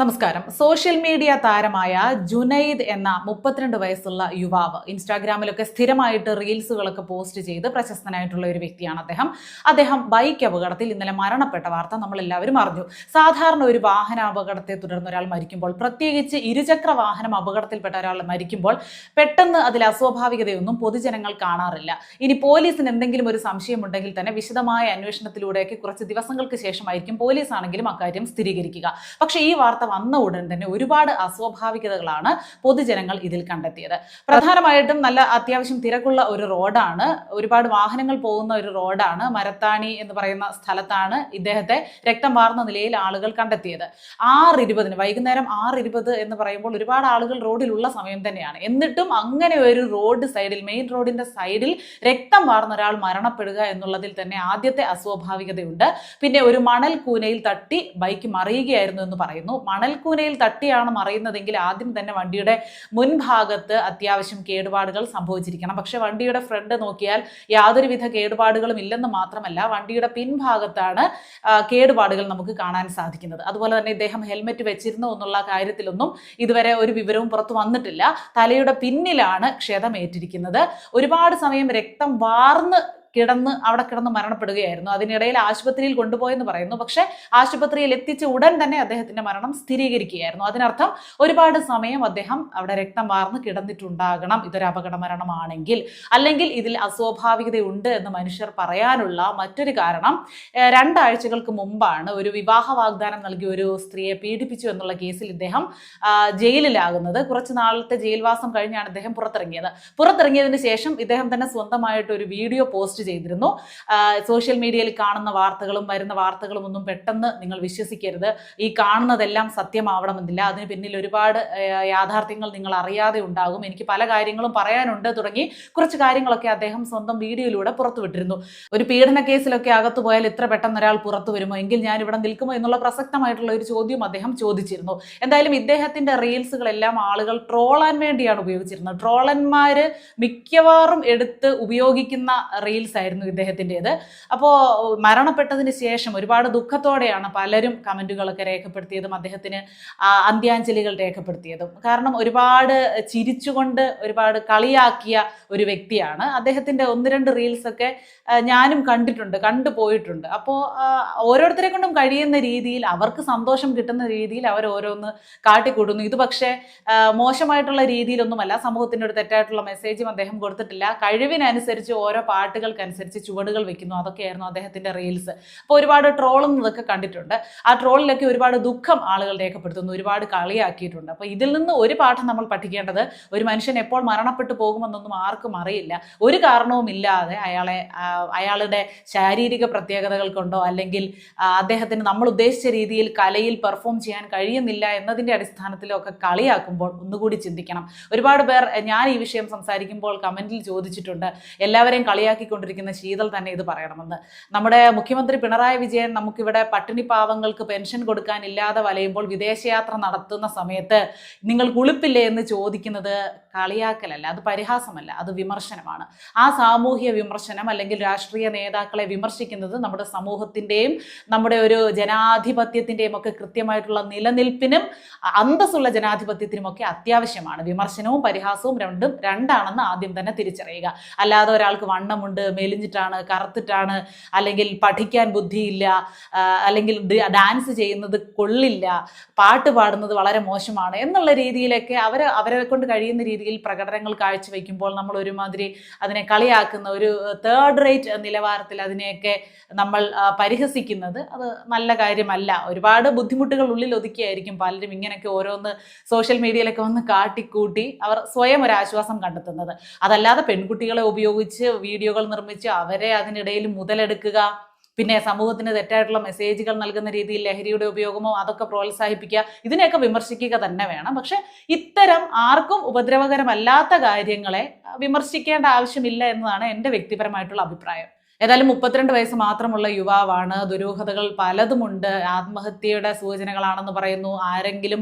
നമസ്കാരം. Social media താരമായ ജുനൈദ് എന്ന മുപ്പത്തിരണ്ട് വയസ്സുള്ള യുവാവ് ഇൻസ്റ്റാഗ്രാമിലൊക്കെ സ്ഥിരമായിട്ട് റീൽസുകളൊക്കെ പോസ്റ്റ് ചെയ്ത് പ്രശസ്തനായിട്ടുള്ള ഒരു വ്യക്തിയാണ് അദ്ദേഹം. അദ്ദേഹം ബൈക്ക് അപകടത്തിൽ ഇന്നലെ മരണപ്പെട്ട വാർത്ത നമ്മൾ എല്ലാവരും അറിഞ്ഞു. സാധാരണ ഒരു വാഹന വാഹനാപകടത്തെ തുടർന്ന് ഒരാൾ മരിക്കുമ്പോൾ പ്രത്യേകിച്ച് ഇരുചക്ര വാഹനം അപകടത്തിൽപ്പെട്ട ഒരാൾ മരിക്കുമ്പോൾ പെട്ടെന്ന് അതിൽ അസ്വാഭാവികതയൊന്നും പൊതുജനങ്ങൾ കാണാറില്ല. ഇനി പോലീസിന് എന്തെങ്കിലും ഒരു സംശയമുണ്ടെങ്കിൽ തന്നെ വിശദമായ അന്വേഷണത്തിലൂടെയൊക്കെ കുറച്ച് ദിവസങ്ങൾക്ക് ശേഷമായിരിക്കും പോലീസ് ആണെങ്കിലും അക്കാര്യം സ്ഥിരീകരിക്കുക. പക്ഷേ ഈ വാർത്ത വന്ന ഉടൻ തന്നെ ഒരുപാട് അസ്വാഭാവികതകളാണ് പൊതുജനങ്ങൾ ഇതിൽ കണ്ടെത്തിയത്. പ്രധാനമായിട്ടും നല്ല അത്യാവശ്യം തിരക്കുള്ള ഒരു റോഡാണ്. ഒരുപാട് വാഹനങ്ങൾ പോകുന്ന ഒരു റോഡാണ്. മരത്താണി എന്ന് പറയുന്ന സ്ഥലത്താണ് ഇദ്ദേഹത്തെ രക്തം വാർന്ന നിലയിൽ ആളുകൾ കണ്ടെത്തിയത്. ആറ് ഇരുപതിന് വൈകുന്നേരം ആറ് ഇരുപത് എന്ന് പറയുമ്പോൾ ഒരുപാട് ആളുകൾ റോഡിലുള്ള സമയം തന്നെയാണ്. എന്നിട്ടും അങ്ങനെ ഒരു റോഡ് സൈഡിൽ മെയിൻ റോഡിന്റെ സൈഡിൽ രക്തം വാർന്ന ഒരാൾ മരണപ്പെടുക എന്നുള്ളതിൽ തന്നെ ആദ്യത്തെ അസ്വാഭാവികതയുണ്ട്. പിന്നെ ഒരു മണൽ കൂനയിൽ തട്ടി ബൈക്ക് മറിയുകയായിരുന്നു എന്ന് പറയുന്നു. മണൽ കൂനയിൽ തട്ടിയാണ് മറിയുന്നതെങ്കിൽ ആദ്യം തന്നെ വണ്ടിയുടെ മുൻഭാഗത്ത് അത്യാവശ്യം കേടുപാടുകൾ സംഭവിച്ചിരിക്കണം. പക്ഷെ വണ്ടിയുടെ ഫ്രണ്ട് നോക്കിയാൽ യാതൊരുവിധ കേടുപാടുകളും ഇല്ലെന്ന് മാത്രമല്ല വണ്ടിയുടെ പിൻഭാഗത്താണ് കേടുപാടുകൾ നമുക്ക് കാണാൻ സാധിക്കുന്നത്. അതുപോലെ തന്നെ ഇദ്ദേഹം ഹെൽമെറ്റ് വെച്ചിരുന്നു എന്നുള്ള കാര്യത്തിലൊന്നും ഇതുവരെ ഒരു വിവരവും പുറത്തു വന്നിട്ടില്ല. തലയുടെ പിന്നിലാണ് ക്ഷതമേറ്റിരിക്കുന്നത്. ഒരുപാട് സമയം രക്തം വാർന്ന് കിടന്ന് അവിടെ കിടന്ന് മരണപ്പെടുകയായിരുന്നു. അതിനിടയിൽ ആശുപത്രിയിൽ കൊണ്ടുപോയെന്ന് പറയുന്നു. പക്ഷേ ആശുപത്രിയിൽ എത്തിച്ച ഉടൻ തന്നെ അദ്ദേഹത്തിന്റെ മരണം സ്ഥിരീകരിക്കുകയായിരുന്നു. അതിനർത്ഥം ഒരുപാട് സമയം അദ്ദേഹം അവിടെ രക്തം വാർന്ന് കിടന്നിട്ടുണ്ടാകണം. ഇതൊരു അപകട മരണമാണെങ്കിൽ. അല്ലെങ്കിൽ ഇതിൽ അസ്വാഭാവികതയുണ്ട് എന്ന് മനുഷ്യർ പറയാനുള്ള മറ്റൊരു കാരണം രണ്ടാഴ്ചകൾക്ക് മുമ്പാണ് ഒരു വിവാഹ വാഗ്ദാനം നൽകി ഒരു സ്ത്രീയെ പീഡിപ്പിച്ചു എന്നുള്ള കേസിൽ ഇദ്ദേഹം ജയിലിലാകുന്നത്. കുറച്ച് നാളത്തെ ജയിൽവാസം കഴിഞ്ഞാണ് അദ്ദേഹം പുറത്തിറങ്ങിയത്. പുറത്തിറങ്ങിയതിന് ശേഷം ഇദ്ദേഹം തന്നെ സ്വന്തമായിട്ട് ഒരു വീഡിയോ പോസ്റ്റ് ചെയ്തിരുന്നു. ആ, സോഷ്യൽ മീഡിയയിൽ കാണുന്ന വാർത്തകളും വരുന്ന വാർത്തകളും ഒന്നും പെട്ടെന്ന് നിങ്ങൾ വിശ്വസിക്കരുത്. ഈ കാണുന്നതെല്ലാം സത്യമാവണമെന്നില്ല. അതിന് പിന്നിൽ ഒരുപാട് യാഥാർത്ഥ്യങ്ങൾ നിങ്ങൾ അറിയാതെ ഉണ്ടാകും. എനിക്ക് പല കാര്യങ്ങളും പറയാനുണ്ട് തുടങ്ങി കുറച്ച് കാര്യങ്ങളൊക്കെ അദ്ദേഹം സ്വന്തം വീഡിയോയിലൂടെ പുറത്തുവിട്ടിരുന്നു. ഒരു പീഡന കേസിലൊക്കെ അകത്തു പോയാൽ ഇത്ര പെട്ടെന്ന് ഒരാൾ പുറത്തു വരുമോ? എങ്കിൽ ഞാൻ ഇവിടെ നിൽക്കുമോ എന്നുള്ള പ്രസക്തമായിട്ടുള്ള ഒരു ചോദ്യം അദ്ദേഹം ചോദിച്ചിരുന്നു. എന്തായാലും ഇദ്ദേഹത്തിന്റെ റീൽസുകളെല്ലാം ആളുകൾ ട്രോളാൻ വേണ്ടിയാണ് ഉപയോഗിച്ചിരുന്നത്. ട്രോളന്മാര് മിക്കവാറും എടുത്ത് ഉപയോഗിക്കുന്ന റീൽസ് ആയിരുന്നു ഇദ്ദേഹത്തിന്റെത്. അപ്പോൾ മരണപ്പെട്ടതിന് ശേഷം ഒരുപാട് ദുഃഖത്തോടെയാണ് പലരും കമന്റുകളൊക്കെ രേഖപ്പെടുത്തിയതും അദ്ദേഹത്തിന് അന്ത്യാഞ്ജലികൾ രേഖപ്പെടുത്തിയതും. കാരണം ഒരുപാട് ചിരിച്ചുകൊണ്ട് ഒരുപാട് കളിയാക്കിയ ഒരു വ്യക്തിയാണ്. അദ്ദേഹത്തിന്റെ ഒന്ന് രണ്ട് റീൽസൊക്കെ ഞാനും കണ്ടിട്ടുണ്ട് കണ്ടുപോയിട്ടുണ്ട് അപ്പോൾ ഓരോരുത്തരെ കൊണ്ടും കഴിയുന്ന രീതിയിൽ അവർക്ക് സന്തോഷം കിട്ടുന്ന രീതിയിൽ അവർ ഓരോന്ന് കാട്ടിക്കൂടുന്നു. ഇത് പക്ഷേ മോശമായിട്ടുള്ള രീതിയിലൊന്നുമല്ല. സമൂഹത്തിന്റെ ഒരു തെറ്റായിട്ടുള്ള മെസ്സേജും അദ്ദേഹം കൊടുത്തിട്ടില്ല. കഴിവിനനുസരിച്ച് ഓരോ പാട്ടുകൾക്കനുസരിച്ച് ചുവടുകൾ വെക്കുന്നു. അതൊക്കെയായിരുന്നു അദ്ദേഹത്തിന്റെ റീൽസ് അപ്പോൾ ഒരുപാട് ട്രോളുന്നതൊക്കെ കണ്ടിട്ടുണ്ട്. ആ ട്രോളിലൊക്കെ ഒരുപാട് ദുഃഖം ആളുകൾ രേഖപ്പെടുത്തുന്നു. ഒരുപാട് കളിയാക്കിയിട്ടുണ്ട്. അപ്പോൾ ഇതിൽ നിന്ന് ഒരു പാഠം നമ്മൾ പഠിക്കേണ്ടത് ഒരു മനുഷ്യൻ എപ്പോൾ മരണപ്പെട്ടു പോകുമെന്നൊന്നും ആർക്കും അറിയില്ല. ഒരു കാരണവും ഇല്ലാതെ അയാളെ അയാളുടെ ശാരീരിക പ്രത്യേകതകൾ കൊണ്ടോ അല്ലെങ്കിൽ അദ്ദേഹത്തിന് നമ്മൾ ഉദ്ദേശിച്ച രീതിയിൽ കലയിൽ പെർഫോം ചെയ്യാൻ കഴിയുന്നില്ല എന്നതിന്റെ അടിസ്ഥാനത്തിലോ ഒക്കെ കളിയാക്കുമ്പോൾ ഒന്നുകൂടി ചിന്തിക്കണം. ഒരുപാട് പേർ ഞാൻ ഈ വിഷയം സംസാരിക്കുമ്പോൾ കമന്റിൽ ചോദിച്ചിട്ടുണ്ട്. എല്ലാവരെയും കളിയാക്കിക്കൊണ്ടിരിക്കുന്ന ശീതൽ തന്നെ ഇത് പറയണമെന്ന്. നമ്മുടെ മുഖ്യമന്ത്രി പിണറായി വിജയൻ നമുക്കിവിടെ പട്ടിണി പാവങ്ങൾക്ക് പെൻഷൻ കൊടുക്കാൻ ഇല്ലാതെ വലയുമ്പോൾ വിദേശയാത്ര നടത്തുന്ന സമയത്ത് നിങ്ങൾ കുളിപ്പില്ലേ എന്ന് ചോദിക്കുന്നത് കളിയാക്കലല്ല അത് പരിഹാസമല്ല അത് വിമർശനമാണ്. ആ സാമൂഹ്യ വിമർശനം അല്ലെങ്കിൽ രാഷ്ട്രീയ നേതാക്കളെ വിമർശിക്കുന്നത് നമ്മുടെ സമൂഹത്തിന്റെയും നമ്മുടെ ഒരു ജനാധിപത്യത്തിന്റെയും ഒക്കെ കൃത്യമായിട്ടുള്ള നിലനിൽപ്പിനും അന്തസ്സുള്ള ജനാധിപത്യത്തിനും ഒക്കെ അത്യാവശ്യമാണ്. വിമർശനവും പരിഹാസവും രണ്ടും രണ്ടാണെന്ന് ആദ്യം തന്നെ തിരിച്ചറിയുക. അല്ലാതെ ഒരാൾക്ക് വണ്ണമുണ്ട് മെലിഞ്ഞിട്ടാണ് കറുത്തിട്ടാണ് അല്ലെങ്കിൽ പഠിക്കാൻ ബുദ്ധിയില്ല അല്ലെങ്കിൽ ഡാൻസ് ചെയ്യുന്നത് കൊള്ളില്ല പാട്ട് പാടുന്നത് വളരെ മോശമാണ് എന്നുള്ള രീതിയിലൊക്കെ അവർ അവരെ കൊണ്ട് കഴിയുന്ന രീതിയിൽ പ്രകടനങ്ങൾ കാഴ്ചവെക്കുമ്പോൾ നമ്മൾ ഒരുമാതിരി അതിനെ കളിയാക്കുന്ന ഒരു തേർഡ് റേറ്റ് നിലവാരത്തിൽ അതിനെയൊക്കെ നമ്മൾ പരിഹസിക്കുന്നത് അത് നല്ല കാര്യമല്ല. ഒരുപാട് ബുദ്ധിമുട്ടുകൾ ഉള്ളിൽ ഒതുക്കിയായിരിക്കും പലരും ഇങ്ങനെയൊക്കെ ഓരോന്ന് സോഷ്യൽ മീഡിയയിലൊക്കെ വന്ന് കാട്ടിക്കൂട്ടി അവർ സ്വയം ഒരു ആശ്വാസം കണ്ടെത്തുന്നത്. അതല്ലാതെ പെൺകുട്ടികളെ ഉപയോഗിച്ച് വീഡിയോകൾ നിർമ്മിച്ച് അവരെ അതിനിടയിൽ മുതലെടുക്കുക. പിന്നെ സമൂഹത്തിന് തെറ്റായിട്ടുള്ള മെസ്സേജുകൾ നൽകുന്ന രീതിയിൽ ലഹരിയുടെ ഉപയോഗമോ അതൊക്കെ പ്രോത്സാഹിപ്പിക്കുക. ഇതിനെയൊക്കെ വിമർശിക്കുക തന്നെ വേണം. പക്ഷെ ഇത്തരം ആർക്കും ഉപദ്രവകരമല്ലാത്ത കാര്യങ്ങളെ വിമർശിക്കേണ്ട ആവശ്യമില്ല എന്നതാണ് എന്റെ വ്യക്തിപരമായിട്ടുള്ള അഭിപ്രായം. ഏതായാലും മുപ്പത്തിരണ്ട് വയസ്സ് മാത്രമുള്ള യുവാവാണ്. ദുരൂഹതകൾ പലതുമുണ്ട്. ആത്മഹത്യയുടെ സൂചനകളാണെന്ന് പറയുന്നു. ആരെങ്കിലും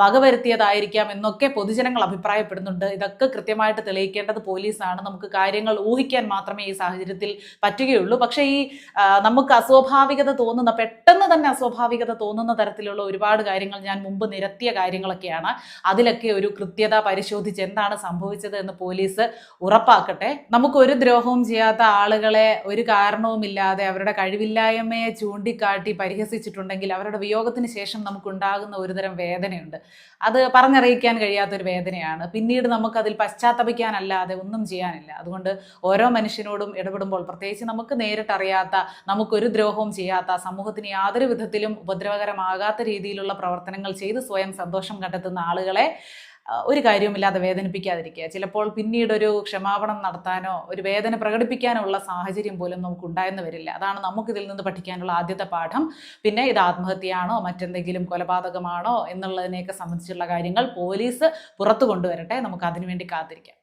വകവരുത്തിയതായിരിക്കാം എന്നൊക്കെ പൊതുജനങ്ങൾ അഭിപ്രായപ്പെടുന്നുണ്ട്. ഇതൊക്കെ കൃത്യമായിട്ട് തെളിയിക്കേണ്ടത് പോലീസാണ്. നമുക്ക് കാര്യങ്ങൾ ഊഹിക്കാൻ മാത്രമേ ഈ സാഹചര്യത്തിൽ പറ്റുകയുള്ളൂ. പക്ഷേ ഈ നമുക്ക് അസ്വാഭാവികത തോന്നുന്ന പെട്ടെന്ന് തന്നെ അസ്വാഭാവികത തോന്നുന്ന തരത്തിലുള്ള ഒരുപാട് കാര്യങ്ങൾ ഞാൻ മുമ്പ് നിരത്തിയ കാര്യങ്ങളൊക്കെയാണ്. അതിലൊക്കെ ഒരു കൃത്യത പരിശോധിച്ച് എന്താണ് സംഭവിച്ചത് എന്ന് പോലീസ് ഉറപ്പാക്കട്ടെ. നമുക്ക് ഒരു ദ്രോഹവും ചെയ്യാത്ത ആളുകളെ ഒരു കാരണവുമില്ലാതെ അവരുടെ കഴിവില്ലായ്മയെ ചൂണ്ടിക്കാട്ടി പരിഹസിച്ചിട്ടുണ്ടെങ്കിൽ അവരുടെ വിയോഗത്തിന് ശേഷം നമുക്കുണ്ടാകുന്ന ഒരുതരം വേദനയുണ്ട്. അത് പറഞ്ഞറിയിക്കാൻ കഴിയാത്തൊരു വേദനയാണ്. പിന്നീട് നമുക്കതിൽ പശ്ചാത്തപിക്കാനല്ലാതെ ഒന്നും ചെയ്യാനില്ല. അതുകൊണ്ട് ഓരോ മനുഷ്യനോടും ഇടപെടുമ്പോൾ പ്രത്യേകിച്ച് നമുക്ക് നേരിട്ടറിയാത്ത നമുക്കൊരു ദ്രോഹവും ചെയ്യാത്ത സമൂഹത്തിന് യാതൊരു വിധത്തിലും ഉപദ്രവകരമാകാത്ത രീതിയിലുള്ള പ്രവർത്തനങ്ങൾ ചെയ്ത് സ്വയം സന്തോഷം കണ്ടെത്തുന്ന ആളുകളെ ഒരു കാര്യവുമില്ലാതെ വേദനിപ്പിക്കാതിരിക്കുക. ചിലപ്പോൾ പിന്നീട് ഒരു ക്ഷമാപണം നടത്താനോ ഒരു വേദന പ്രകടിപ്പിക്കാനോ ഉള്ള സാഹചര്യം പോലും നമുക്ക് ഉണ്ടായെന്ന് വരില്ല. അതാണ് നമുക്കിതിൽ നിന്ന് പഠിക്കാനുള്ള ആദ്യത്തെ പാഠം. പിന്നെ ഇത് ആത്മഹത്യയാണോ മറ്റെന്തെങ്കിലും കൊലപാതകമാണോ എന്നുള്ളതിനെയൊക്കെ സംബന്ധിച്ചുള്ള കാര്യങ്ങൾ പോലീസ് പുറത്തു കൊണ്ടുവരട്ടെ. നമുക്ക് അതിനുവേണ്ടി കാത്തിരിക്കാം.